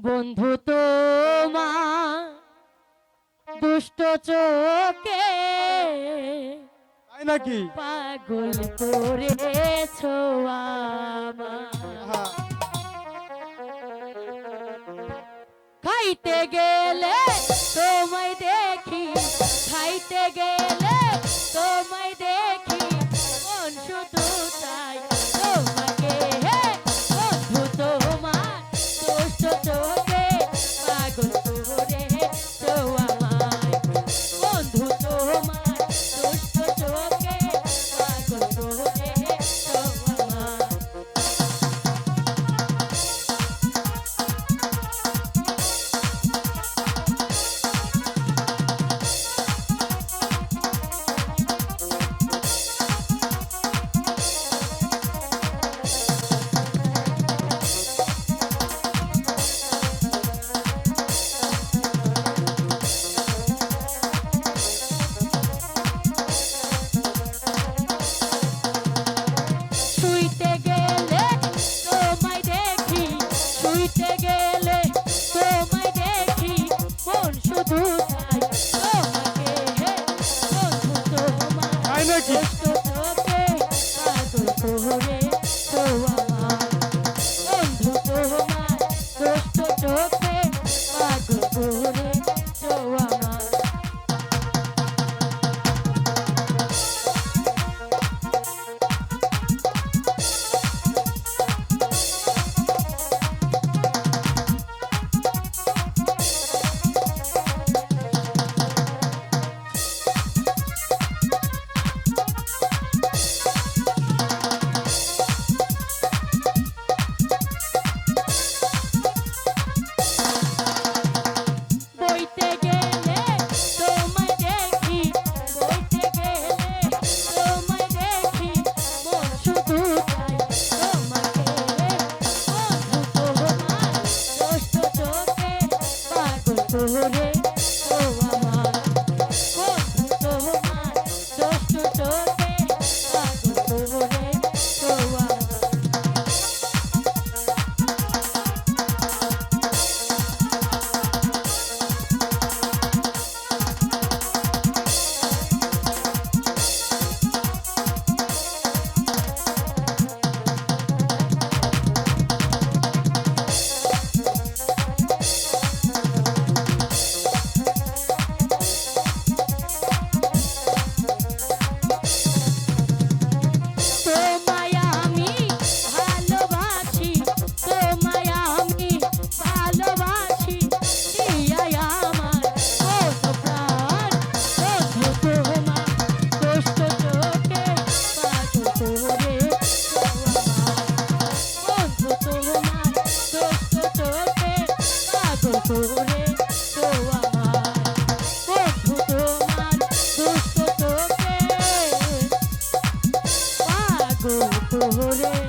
বন্ধু তোমা দুষ্ট চোখে নাকি? পাগল করেছ হ্যাঁ। খাইতে গেলে তোমায় দেখি খাইতে গেলে ভুলতে গেলে তোমায় দেখি মন শুধু তোমাকে বন্ধু তোমার কষ্ট তোকে পাগল করে Rudy. তোরে